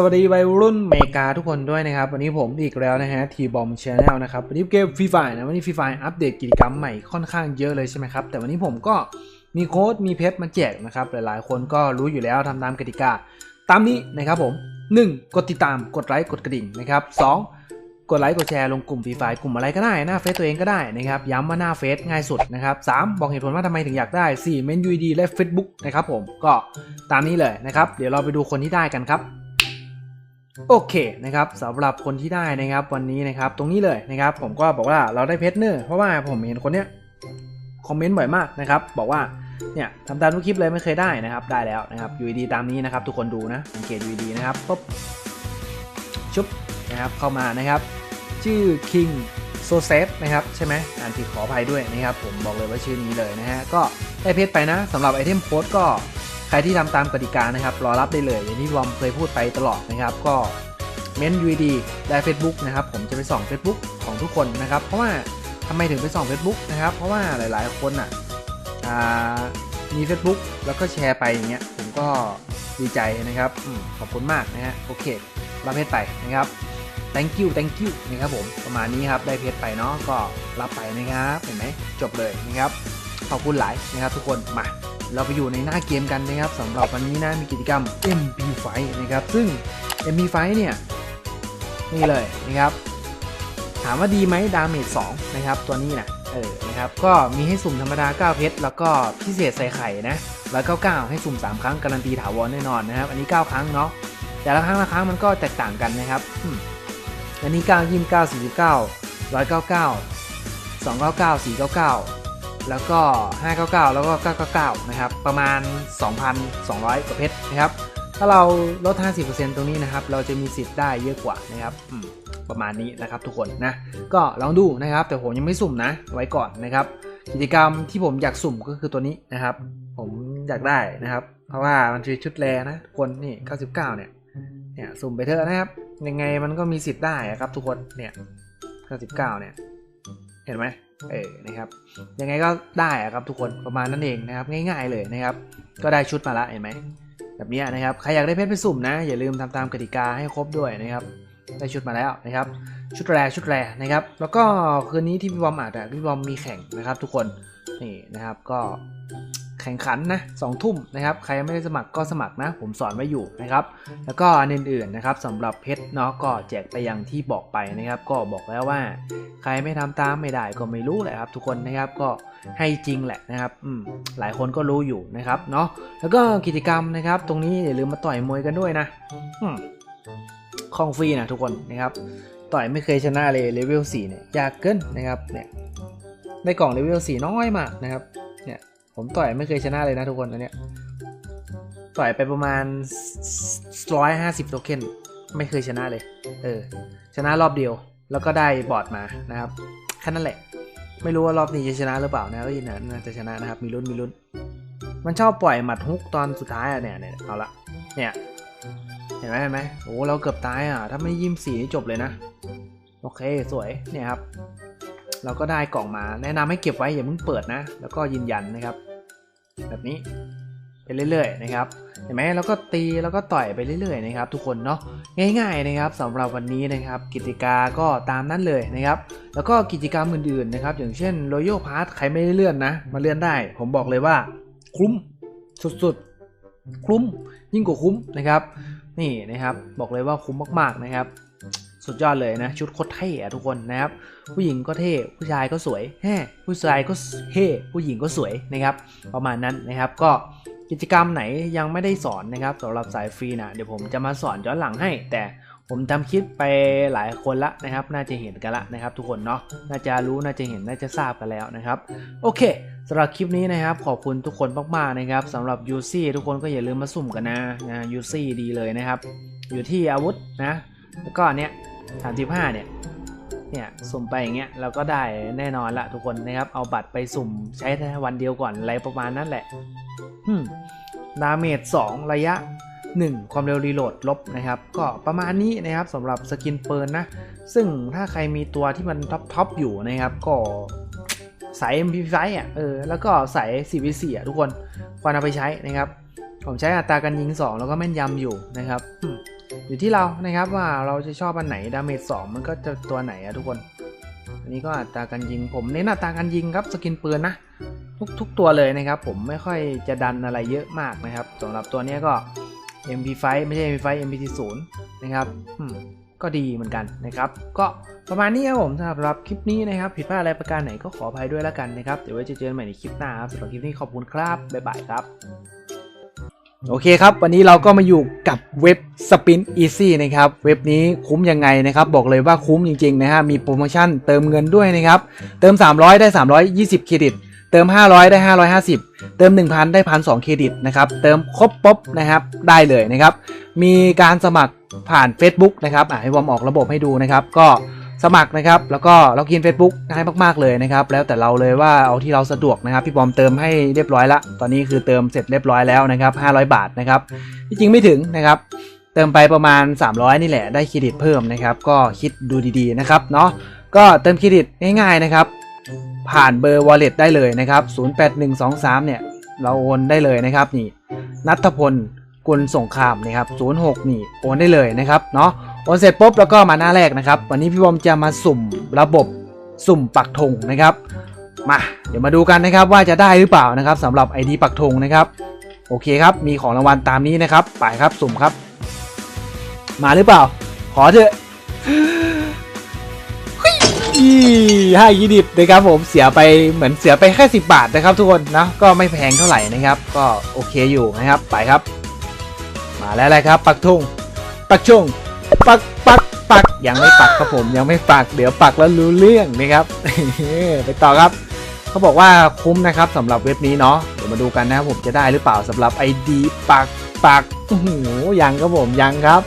สวัสดีวัยรุ่นเมกาทุกคนด้วยนะครับ วันนี้ผมอีกแล้วนะฮะทีบอมชแนลนะครับ วันนี้เกมฟรีไฟนะ วันนี้ฟรีไฟอัปเดตกิจกรรมใหม่ค่อนข้างเยอะเลยใช่ไหมครับ แต่วันนี้ผมก็มีโค้ดมีเพชรมาแจกนะครับ หลายๆ คนก็รู้อยู่แล้วทำตามกติกา ตามนี้นะครับผม 1. กดติดตามกดไลค์กดกระดิ่งนะครับ 2. กดไลค์กดแชร์ลงกลุ่มฟรีไฟกลุ่มอะไรก็ได้หน้าเฟซตัวเองก็ได้นะครับย้ำว่าหน้าเฟซง่ายสุดนะครับ 3. บอกเหตุผลว่าทำไมถึงอยากได้ 4. เมน UID และ Facebook นะครับผมก็ตามนี้เลยนะครับเดี๋ยวเราไปดูคนที่ได้กันครับ โอเคนะครับสำหรับคนที่ได้นะครับวันนี้นะครับตรงนี้เลยนะครับ ผมก็บอกว่าเราได้เพชรเนอร์เพราะว่าผมเห็นคนเนี้ยคอมเมนต์บ่อยมากนะครับ บอกว่าเนี่ยทำตามทุกคลิปเลยไม่เคยได้นะครับ ได้แล้วนะครับ UID ตามนี้นะครับ ทุกคนดูนะสังเกต UID นะครับปุ๊บชุบนะครับเข้ามานะครับ ชื่อ King s o s e t นะครับใช่ไหมอ่านผิดขออภัยด้วยนะครับ ผมบอกเลยว่าชื่อนี้เลยนะฮะก็ได้เพชรไปนะสำหรับไอเทมโค้ดก็ ใครที่ทำตามกติกานะครับ รอรับได้เลยอย่างที่วอมเคยพูดไปตลอดนะครับ ก็เม้น UID และ Facebook นะครับ ผมจะไปส่อง Facebook ของทุกคนนะครับ เพราะว่าทำไมถึงไปส่อง Facebook นะครับ เพราะว่าหลาย ๆ คนอะมี Facebook แล้วก็แชร์ไปอย่างเงี้ย ผมก็ดีใจนะครับอขอบคุณมากนะฮะ โอเค รับเพชรไปนะครับ thank you thank you นะครับผม ประมาณนี้ครับ ได้เพชรไปเนาะ ก็รับไปนะครับ เห็นไหม จบเลยนะครับ ขอบคุณหลายนะครับทุกคน มา เราไปอยู่ในหน้าเกมกันนะครับสำหรับวันนี้นะมีกิจกรรม MP5 นะครับ ซึ่ง MP5 เนี่ยนี่เลยนะครับ ถามว่าดีไหมดาเมจ2นะครับ ตัวนี้นะเออนะครับก็มีให้สุ่มธรรมดา 9 เพชร แล้วก็พิเศษใส่ไข่นะแล้วก็9ให้สุ่ม 3 ครั้ง การันตีถาวรแน่นอนนะครับ อันนี้ 9 ครั้งเนาะแต่ละครั้งละครั้งมันก็แตกต่างกันนะครับอันนี้ 9 29 49 199 299 499 แล้วก็ 599 แล้วก็ 999 นะครับ ประมาณ 2,200 กว่าเพชรนะครับ ถ้าเราลด 50%ตรงนี้นะครับ เราจะมีสิทธิ์ได้เยอะกว่านะครับประมาณนี้นะครับทุกคนนะ ก็ลองดูนะครับ แต่ผมยังไม่สุ่มนะ ไว้ก่อนนะครับ กิจกรรมที่ผมอยากสุ่มก็คือตัวนี้นะครับ ผมอยากได้นะครับ เพราะว่ามันคือชุดแรนะทุกคนนี่ 99 เนี่ย เนี่ยสุ่มไปเถอะนะครับ ยังไงมันก็มีสิทธิ์ได้ครับทุกคน เนี่ย 99 เนี่ย เห็นไหมเออนะครับยังไงก็ได้อะครับทุกคนประมาณนั้นเองนะครับง่าย ๆเลยนะครับ ก็ได้ชุดมาละเห็นไหมแบบเนี้ยนะครับใครอยากได้เพชรไปสุ่มนะ อย่าลืมทำตามกติกาให้ครบด้วยนะครับ ได้ชุดมาแล้วนะครับ ชุดแรชุดแรนะครับ แล้วก็คืนนี้ที่พี่บอมอัดอะพี่บอมมีแข่งนะครับ ทุกคนนี่นะครับก็แข่งขันนะสองทุ่มนะครับ ใครยังไม่ได้สมัครก็สมัครนะ ผมสอนไว้อยู่นะครับ แล้วก็อันอื่นๆนะครับสำหรับเพชรเนาะก็แจกไปอย่างที่บอกไปนะครับ ก็บอกแล้วว่า ใครไม่ทำตามไม่ได้ก็ไม่รู้แหละครับทุกคนนะครับก็ให้จริงแหละนะครับอืมหลายคนก็รู้อยู่นะครับเนาะแล้วก็กิจกรรมนะครับ ตรงนี้อย่าลืมมาต่อยมวยกันด้วยนะอืมของฟรีนะทุกคนนะครับ ต่อยไม่เคยชนะเลยเลเวล4เนี่ยยากเกินนะครับเนี่ยในกล่องเลเวล4น้อยมากนะครับเนี่ย ผมต่อยไม่เคยชนะเลยนะทุกคนอันเนี้ยต่อยไปประมาณ150โทเค็นไม่เคยชนะเลย เออ ชนะรอบเดียว แล้วก็ได้บอร์ดมานะครับแค่นั้นแหละ ไม่รู้ว่ารอบนี้จะชนะหรือเปล่านะก็ยินนะน่าจะชนะนะครับ มีลุ้นมีลุ้น มันชอบปล่อยหมัดฮุกตอนสุดท้ายอะเนี่ยเนี่ยเอาละเนี่ยเห็นไหมเห็นไหมโอ้เราเกือบตายอะ ถ้าไม่ยิ้มสีนี่จบเลยนะ โอเคสวยเนี่ยครับ เราก็ได้กล่องมา แนะนำให้เก็บไว้อย่าเพิ่งเปิดนะ แล้วก็ยืนยันนะครับ แบบนี้ไปเรื่อยๆนะครับเห็นไหมเราก็ตีแล้วก็ต่อยไปเรื่อยๆนะครับ ทุกคนเนาะง่าย ๆนะครับสำหรับวันนี้นะครับ กิจกาก็ตามนั้นเลยนะครับ แล้วก็กิจกรรมอื่นๆนะครับ อย่างเช่น Royal Pass ใครไม่ได้เลื่อนนะ มาเลื่อนได้ ผมบอกเลยว่า คุ้มสุดๆ คุ้มยิ่งกว่าคุ้มนะครับ นี่นะครับบอกเลยว่าคุ้มมากๆนะครับ สุดยอดเลยนะ ชุดโคตรเท่ทุกคนนะครับ ผู้หญิงก็เท่ผู้ชายก็สวยแฮผู้ชายก็เท่ผู้หญิงก็สวยนะครับ ประมาณนั้นนะครับก็กิจกรรมไหนยังไม่ได้สอนนะครับสำหรับสายฟรีนะเดี๋ยวผมจะมาสอนย้อนหลังให้ แต่ผมทำคลิปไปหลายคนละนะครับ น่าจะเห็นกันละนะครับ ทุกคนเนาะน่าจะรู้น่าจะเห็นน่าจะทราบกันแล้วนะครับ โอเคสำหรับคลิปนี้นะครับ ขอบคุณทุกคนมากๆนะครับสำหรับยูซี่ทุกคนก็อย่าลืมมาสุ่มกันนะนะยูซี่ดีเลยนะครับ อยู่ที่อาวุธนะ แล้วก็เนี้ย สามสิบห้าเนี่ย เนี่ย สุ่มไปอย่างเงี้ยเราก็ได้แน่นอนละทุกคนนะครับ เอาบัตรไปสุ่มใช้แค่วันเดียวก่อนอะไรประมาณนั้นแหละอืมดาเมจ2ระยะ 1 ความเร็วรีโหลดลบนะครับ ก็ประมาณนี้นะครับสำหรับสกินเปิร์นะ ซึ่งถ้าใครมีตัวที่มันท็อปทอปอยู่นะครับ ก็ใส่ MP5 อะเออแล้วก็ใส่ 4v4 อะทุกคนควรเอาไปใช้นะครับ ผมใช้อัตราการยิง 2 แล้วก็แม่นยำอยู่นะครับอืมอยู่ที่เรานะครับว่าเราจะชอบอันไหนดาเมจ2มันก็จะตัวไหนอะทุกคน อันนี้ก็อัตราการยิง ผมเน้นอัตราการยิงครับสกินปืนนะทุกทุกตัวเลยนะครับ ผมไม่ค่อยจะดันอะไรเยอะมากนะครับสำหรับตัวเนี้ยก็ MP5 ไม่ใช่ MP5 MPT0 นะครับอืมก็ดีเหมือนกันนะครับ ก็ประมาณนี้ครับผมสำหรับคลิปนี้นะครับ ผิดพลาดอะไรประการไหนก็ขออภัยด้วยแล้วกันนะครับ เดี๋ยวไว้เจอกันใหม่ในคลิปหน้าครับสำหรับคลิปนี้ขอบคุณครับ บ๊ายบายครับ โอเคครับ วันนี้เราก็มาอยู่กับเว็บ Spin Easy นะครับ เว็บนี้คุ้มยังไงนะครับ บอกเลยว่าคุ้มจริงๆนะฮะ มีโปรโมชั่นเติมเงินด้วยนะครับ เติม 300 ได้ 320 เครดิต เติม 500 ได้ 550 เติม 1,000 ได้1,200เครดิตนะครับ เติมครบป๊บนะครับ ได้เลยนะครับ มีการสมัครผ่าน Facebook นะครับอะให้วอมออกระบบให้ดูนะครับ ก็ สมัครนะครับ แล้วก็ล็อกอิน Facebook ง่ายมากๆเลยนะครับ แล้วแต่เราเลยว่าเอาที่เราสะดวกนะครับ พี่บอมเติมให้เรียบร้อยละ ตอนนี้คือเติมเสร็จเรียบร้อยแล้วนะครับ 500 บาทนะครับที่จริงไม่ถึงนะครับ เติมไปประมาณ 300 นี่แหละ ได้เครดิตเพิ่มนะครับ ก็คิดดูดีๆนะครับเนาะ ก็เติมเครดิตง่ายๆนะครับ ผ่านเบอร์ wallet ได้เลยนะครับ 08123 เนี่ย เราโอนได้เลยนะครับนี่ นัทพลกุลสงครามนะครับ 06 นี่ โอนได้เลยนะครับเนาะ โอนเสร็จปุ๊บแล้วก็มาหน้าแรกนะครับ วันนี้พี่บอมจะมาสุ่มระบบสุ่มปักธงนะครับ มาเดี๋ยวมาดูกันนะครับว่าจะได้หรือเปล่านะครับสำหรับ ID ปักธงนะครับ โอเคครับ มีของรางวัลตามนี้นะครับไปครับสุ่มครับ มาหรือเปล่า ขอเถอะอีห้ายีดิบนะครับผมเสียไปเหมือนเสียไปแค่สิบาทนะครับ ทุกคนนะก็ไม่แพงเท่าไหร่นะครับ ก็โอเคอยู่นะครับไปครับ มาแล้วเลยครับ ปักธงปักชง ปักปักปักยังไม่ปักครับผมยังไม่ปักเดี๋ยวปักแล้วรู้เรื่องนะครับไปต่อครับเขาบอกว่าคุ้มนะครับสำหรับเว็บนี้เนาะเดี๋ยวมาดูกันนะครับผมจะได้หรือเปล่าสำหรับ ID ปักปักโอ้โหยังครับผมยังครับ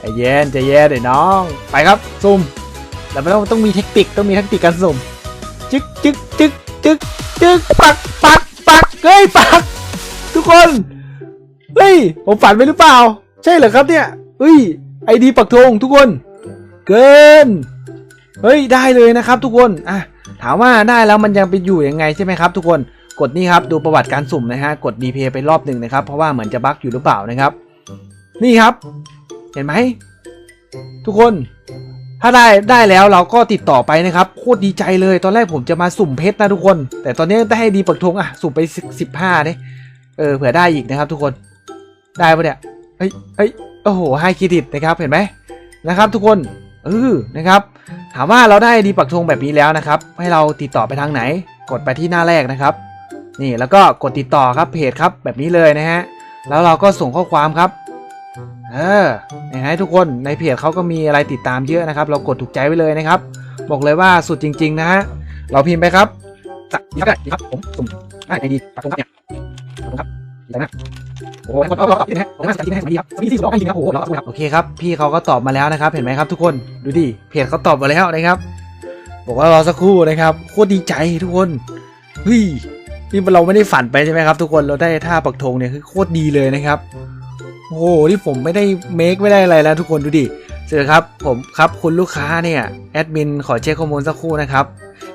ใจเย็นใจเย็นเดี๋ยวน้อง ไปครับซุ่มแล้วมันต้องต้องมีเทคนิคต้องมีเทคนิคการสุ่มจึ๊กจึ๊กจึ๊กจึ๊กจึ๊กปักปักปักเฮ้ยปัก ทุกคนเฮ้ยผมฝันไปหรือเปล่า ใช่เหรอครับเนี่ยเฮ้ย ไอดีปักธงทุกคน เกิน เฮ้ยได้เลยนะครับ ทุกคนอะถามว่าได้แล้วมันยังไปอยู่ยังไงใช่ไหมครับ ทุกคนกดนี่ครับดูประวัติการสุ่มนะฮะกด DP ไปรอบหนึ่งนะครับ เพราะว่าเหมือนจะบั๊กอยู่หรือเปล่านะครับ นี่ครับ เห็นไหมทุกคน ถ้าได้ได้แล้วเราก็ติดต่อไปนะครับโคตรดีใจเลยตอนแรกผมจะมาสุ่มเพชรนะทุกคน แต่ตอนนี้ได้ให้ดีปักธงอะสุ่มไปสิบห้าเนี่ยเออเผื่อได้อีกนะครับ ทุกคนได้ปะเนี่ยเฮ้ยเฮ้ย โอ้โหให้เครดิตนะครับเห็นไหมนะครับทุกคนเออนะครับถามว่าเราได้ดีปักธงแบบนี้แล้วนะครับ ให้เราติดต่อไปทางไหน กดไปที่หน้าแรกนะครับ นี่แล้วก็กดติดต่อครับเพจครับแบบนี้เลยนะฮะแล้วเราก็ส่งข้อความครับเออนะฮะทุกคนในเพจเขาก็มีอะไรติดตามเยอะนะครับ เรากดถูกใจไว้เลยนะครับ บอกเลยว่าสุดจริง ๆ นะฮะเราพิมพ์ไปครับสักดีครับดีครับผมสุ่มได้ดีปักธงครับเนี่ยขอบคุณครับดีใจมาก โอ้โหเอาเอาเอานะผมน่าสนใจที่ให้ดีครับมีที่สุดให้ดีครับโอ้โหเราครับโอเคครับพี่เขาก็ตอบมาแล้วนะครับ เห็นไหมครับทุกคนดูดิเพจเขาตอบมาแล้วนะครับ บอกว่ารอสักครู่นะครับโคตรดีใจทุกคนเฮ้ยนี่เราไม่ได้ฝันไปใช่ไหมครับ ทุกคนเราได้ท่าปักธงเนี่ยคือโคตรดีเลยนะครับโอ้โหที่ผมไม่ได้เมคไม่ได้อะไรแล้วทุกคนดูดิเจอครับผมครับคุณลูกค้าเนี่ยแอดมินขอเช็คข้อมูลสักครู่นะครับ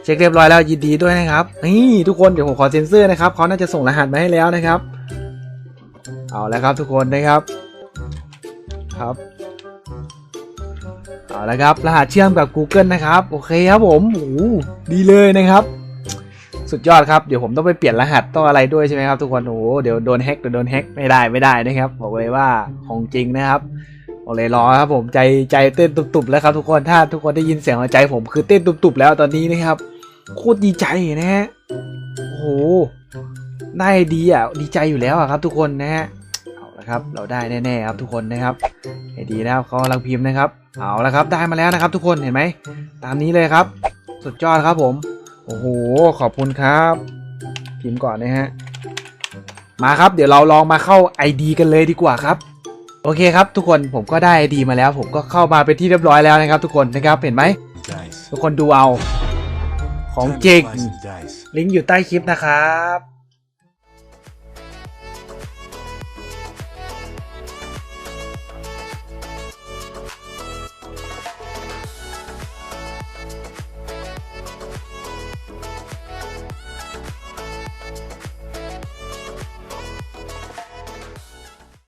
เช็คเรียบร้อยแล้วยินดีด้วยนะครับนี่ทุกคนเดี๋ยวผมขอเซ็นเซอร์นะครับเขาน่าจะส่งรหัสมาให้แล้วนะครับ เอาแล้วครับทุกคนนะครับครับเอาแล้วครับรหัสเชื่อมกับ Google นะครับโอเคครับผมโอ้โหดีเลยนะครับ สุดยอดครับเดี๋ยวผมต้องไปเปลี่ยนรหัสต้องอะไรด้วยใช่ไหมครับทุกคนโอ้โหเดี๋ยวโดนแฮกเดี๋ยวโดนแฮกไม่ได้ไม่ได้นะครับบอกเลยว่าของจริงนะครับบอกเลยรอครับผมใจใจเต้นตุบๆแล้วครับ ทุกคนถ้าทุกคนได้ยินเสียงหัวใจผมคือเต้นตุบๆแล้วตอนนี้นะครับโคตรดีใจนะฮะโอ้โห ได้ดีอะดีใจอยู่แล้วอะครับ ทุกคนนะฮะเอาละครับ เราได้แน่ๆครับทุกคนนะครับให้ดีนะครับเขากำลังพิมพ์นะครับเอาละครับได้มาแล้วนะครับ ทุกคนเห็นไหมตามนี้เลยครับ สุดยอดครับผมโอ้โหขอบคุณครับ พิมพ์ก่อนนะฮะมาครับ เดี๋ยวเราลองมาเข้า ID กันเลยดีกว่าครับโอเคครับทุกคนผมก็ได้ ID มาแล้ว ผมก็เข้ามาเป็นที่เรียบร้อยแล้วนะครับ ทุกคนนะครับเห็นไหม Dice. ทุกคนดูเอาของ Time to จริง slice and dice. ลิงก์อยู่ใต้คลิปนะครับ